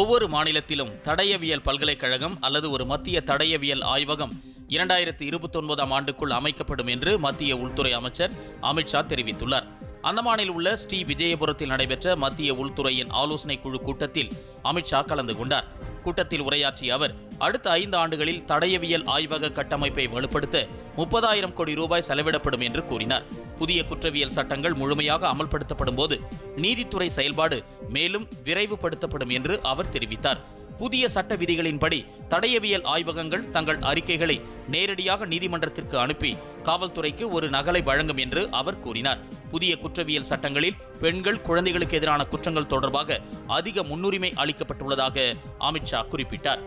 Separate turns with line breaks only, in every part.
ஒவ்வொரு மாநிலத்திலும் தடயவியல் பல்கலைக்கழகம் அல்லது ஒரு மத்திய தடயவியல் ஆய்வகம் இரண்டாயிரத்தி இருபத்தி ஒன்பதாம் ஆண்டுக்குள் அமைக்கப்படும் என்று மத்திய உள்துறை அமைச்சர் அமித்ஷா தெரிவித்துள்ளார் அந்தமானில் உள்ள ஸ்ரீ விஜயபுரத்தில் நடைபெற்ற மத்திய உள்துறையின் ஆலோசனை குழு கூட்டத்தில் அமித்ஷா கலந்து கொண்டார் கூட்டத்தில் உரையாற்றிய அவர் அடுத்த ஐந்து ஆண்டுகளில் தடயவியல் ஆய்வக கட்டமைப்பை வலுப்படுத்த முப்பதாயிரம் கோடி ரூபாய் செலவிடப்படும் என்று கூறினார் புதிய குற்றவியல் சட்டங்கள் முழுமையாக அமல்படுத்தப்படும் போது நீதித்துறை செயல்பாடு மேலும் விரைவுபடுத்தப்படும் என்று அவர் தெரிவித்தார் புதிய சட்ட விதிகளின்படி தடயவியல் ஆய்வகங்கள் தங்கள் அறிக்கைகளை நேரடியாக நீதிமன்றத்திற்கு அனுப்பி காவல்துறைக்கு ஒரு நகலை வழங்கும் என்று அவர் கூறினார் புதிய குற்றவியல் சட்டங்களில் பெண்கள் குழந்தைகளுக்கு எதிரான குற்றங்கள் தொடர்பாக அதிக முன்னுரிமை அளிக்கப்பட்டுள்ளதாக அமித்ஷா குறிப்பிட்டார்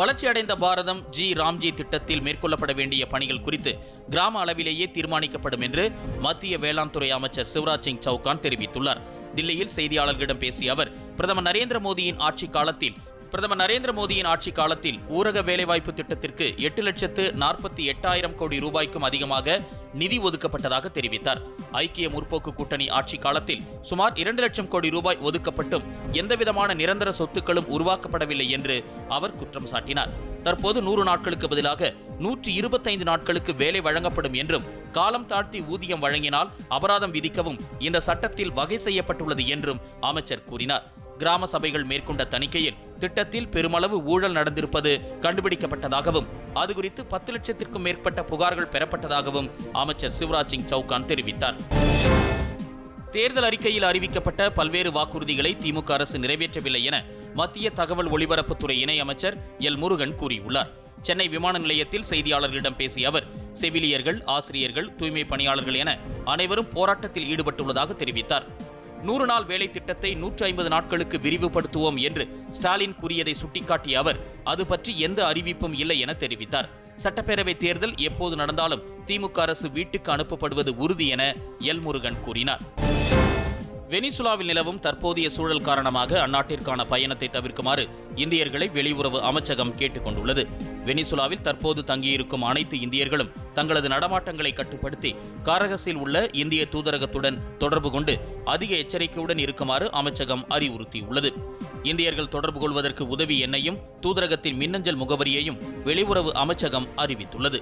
வளர்ச்சியடைந்த பாரதம் ஜி ராம்ஜி திட்டத்தில் மேற்கொள்ளப்பட வேண்டிய பணிகள் குறித்து கிராம அளவிலேயே தீர்மானிக்கப்படும் என்று மத்திய வேளாண் துறை அமைச்சர் சிவராஜ் சிங் சௌகான் தெரிவித்துள்ளார் தில்லியில் செய்தியாளர்களிடம் பேசிய அவர் பிரதமர் நரேந்திர மோடியின் ஆட்சி காலத்தில் பிரதமர் நரேந்திர மோடியின் ஆட்சி காலத்தில் ஊரக வேலைவாய்ப்பு திட்டத்திற்கு எட்டு லட்சத்து நாற்பத்தி எட்டாயிரம் கோடி ரூபாய்க்கும் அதிகமாக நிதி ஒதுக்கப்பட்டதாக தெரிவித்தார் ஐக்கிய முற்போக்கு கூட்டணி ஆட்சி காலத்தில் சுமார் இரண்டு லட்சம் கோடி ரூபாய் ஒதுக்கப்பட்டும் எந்தவிதமான நிரந்தர சொத்துக்களும் உருவாக்கப்படவில்லை என்று அவர் குற்றம் சாட்டினார் தற்போது நூறு நாட்களுக்கு பதிலாக நூற்றி இருபத்தைந்து நாட்களுக்கு வேலை வழங்கப்படும் என்றும் காலம் தாழ்த்தி ஊதியம் வழங்கினால் அபராதம் விதிக்கவும் இந்த சட்டத்தில் வகை செய்யப்பட்டுள்ளது என்றும் அமைச்சர் கூறினார் கிராம சபைகள் மேற்கொண்ட தணிக்கையில் திட்டத்தில் பெருமளவு ஊழல் நடந்திருப்பது கண்டுபிடிக்கப்பட்டதாகவும் அது குறித்து பத்து லட்சத்திற்கும் மேற்பட்ட புகார்கள் பெறப்பட்டதாகவும் அமைச்சர் சிவராஜ் சிங் சௌகான் தெரிவித்தார்
தேர்தல் அறிக்கையில் அறிவிக்கப்பட்ட பல்வேறு வாக்குறுதிகளை திமுக அரசு நிறைவேற்றவில்லை என மத்திய தகவல் ஒலிபரப்புத்துறை இணையமைச்சர் எல் முருகன் கூறியுள்ளார் சென்னை விமான நிலையத்தில் செய்தியாளர்களிடம் பேசிய அவர் செவிலியர்கள் ஆசிரியர்கள் தூய்மை பணியாளர்கள் என அனைவரும் போராட்டத்தில் ஈடுபட்டுள்ளதாக தெரிவித்தார் நூறு நாள் வேலை திட்டத்தை நூற்றி ஐம்பது நாட்களுக்கு விரிவுபடுத்துவோம் என்று ஸ்டாலின் கூறியதை சுட்டிக்காட்டிய அவர் அது பற்றி எந்த அறிவிப்பும் இல்லை என தெரிவித்தார் சட்டப்பேரவை தேர்தல் எப்போது நடந்தாலும் திமுக அரசு வீட்டுக்கு அனுப்பப்படுவது உறுதி என எல் முருகன் கூறினார்
வெனிசுலாவில் நிலவும் தற்போதைய சூழல் காரணமாக அந்நாட்டிற்கான பயணத்தை தவிர்க்குமாறு இந்தியர்களை வெளியுறவு அமைச்சகம் கொண்டுள்ளது வெனிசுலாவில் தற்போது தங்கியிருக்கும் அனைத்து இந்தியர்களும் தங்களது நடமாட்டங்களை கட்டுப்படுத்தி காரகஸில் உள்ள இந்திய தூதரகத்துடன் தொடர்பு கொண்டு அதிக எச்சரிக்கையுடன் இருக்குமாறு அமைச்சகம் அறிவுறுத்தியுள்ளது இந்தியர்கள் தொடர்பு கொள்வதற்கு உதவி எண்ணையும் தூதரகத்தின் மின்னஞ்சல் முகவரியையும் வெளியுறவு அமைச்சகம் அறிவித்துள்ளது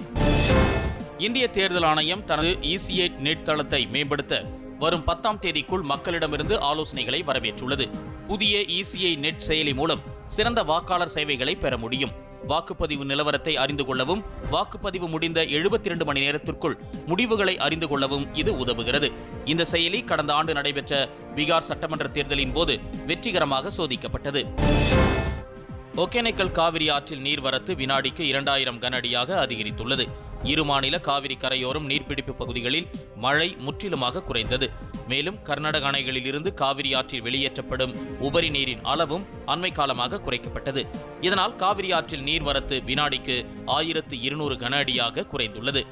இந்திய தேர்தல் ஆணையம் தனது இசிஐ நெட் தளத்தை மேம்படுத்த வரும் பத்தாம் தேதிக்குள் மக்களிடமிருந்து ஆலோசனைகளை வரவேற்றுள்ளது புதிய இசிஐ e நெட் செயலி மூலம் சிறந்த வாக்காளர் சேவைகளை பெற முடியும் வாக்குப்பதிவு நிலவரத்தை அறிந்து கொள்ளவும் வாக்குப்பதிவு முடிந்த எழுபத்தி இரண்டு மணி நேரத்திற்குள் முடிவுகளை அறிந்து கொள்ளவும் இது உதவுகிறது இந்த செயலி கடந்த ஆண்டு நடைபெற்ற பீகார் சட்டமன்ற தேர்தலின் போது வெற்றிகரமாக சோதிக்கப்பட்டது
ஒகேனக்கல் காவிரி ஆற்றில் நீர்வரத்து வினாடிக்கு இரண்டாயிரம் கனஅடியாக அதிகரித்துள்ளது இரு மாநில காவிரி கரையோரம் நீர்பிடிப்பு பகுதிகளில் மழை முற்றிலுமாக குறைந்தது மேலும் கர்நாடக அணைகளில் இருந்து காவிரி ஆற்றில் வெளியேற்றப்படும் உபரி நீரின் அளவும் அண்மை காலமாக குறைக்கப்பட்டது இதனால் காவிரி ஆற்றில் நீர்வரத்து வினாடிக்கு ஆயிரத்து இருநூறு கன அடியாக குறைந்துள்ளது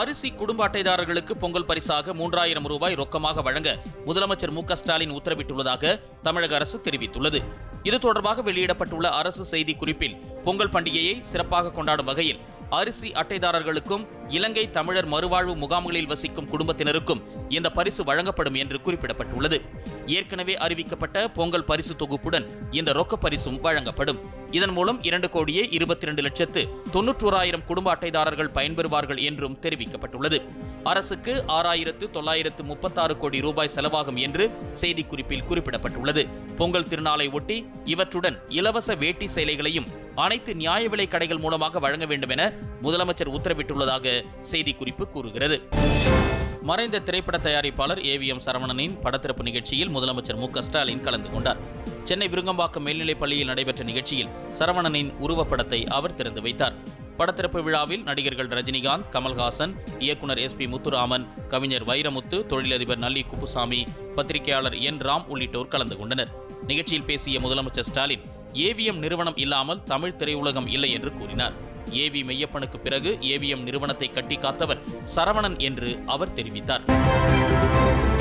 அரிசி குடும்ப அட்டைதாரர்களுக்கு பொங்கல் பரிசாக மூன்றாயிரம் ரூபாய் ரொக்கமாக வழங்க முதலமைச்சர் மு ஸ்டாலின் உத்தரவிட்டுள்ளதாக தமிழக அரசு தெரிவித்துள்ளது இது தொடர்பாக வெளியிடப்பட்டுள்ள அரசு செய்தி குறிப்பில் பொங்கல் பண்டிகையை சிறப்பாக கொண்டாடும் வகையில் அரிசி அட்டைதாரர்களுக்கும் இலங்கை தமிழர் மறுவாழ்வு முகாம்களில் வசிக்கும் குடும்பத்தினருக்கும் இந்த பரிசு வழங்கப்படும் என்று குறிப்பிடப்பட்டுள்ளது ஏற்கனவே அறிவிக்கப்பட்ட பொங்கல் பரிசு தொகுப்புடன் இந்த ரொக்க பரிசும் வழங்கப்படும் இதன் மூலம் இரண்டு கோடியே இருபத்தி இரண்டு லட்சத்து தொன்னூற்றோராயிரம் குடும்ப அட்டைதாரர்கள் பயன்பெறுவார்கள் என்றும் தெரிவிக்கப்பட்டுள்ளது அரசுக்கு ஆறாயிரத்து தொள்ளாயிரத்து முப்பத்தாறு கோடி ரூபாய் செலவாகும் என்று செய்திக்குறிப்பில் குறிப்பிடப்பட்டுள்ளது பொங்கல் திருநாளை ஒட்டி இவற்றுடன் இலவச வேட்டி சேலைகளையும் அனைத்து நியாய விலை கடைகள் மூலமாக வழங்க வேண்டும் என முதலமைச்சர் உத்தரவிட்டுள்ளதாக செய்திக்குறிப்பு கூறுகிறது
மறைந்த திரைப்பட தயாரிப்பாளர் எம் சரவணனின் படத்திறப்பு நிகழ்ச்சியில் முதலமைச்சர் மு ஸ்டாலின் கலந்து கொண்டார் சென்னை விருங்கம்பாக்கம் மேல்நிலைப் பள்ளியில் நடைபெற்ற நிகழ்ச்சியில் சரவணனின் உருவப்படத்தை அவர் திறந்து வைத்தார் படத்திறப்பு விழாவில் நடிகர்கள் ரஜினிகாந்த் கமல்ஹாசன் இயக்குநர் எஸ் பி முத்துராமன் கவிஞர் வைரமுத்து தொழிலதிபர் நல்லி குப்புசாமி பத்திரிகையாளர் என் ராம் உள்ளிட்டோர் கலந்து கொண்டனர் நிகழ்ச்சியில் பேசிய முதலமைச்சர் ஸ்டாலின் ஏவிஎம் நிறுவனம் இல்லாமல் தமிழ் திரையுலகம் இல்லை என்று கூறினார் ஏவி மெய்யப்பனுக்கு பிறகு ஏவிஎம் நிறுவனத்தை கட்டி காத்தவர் சரவணன் என்று அவர் தெரிவித்தார்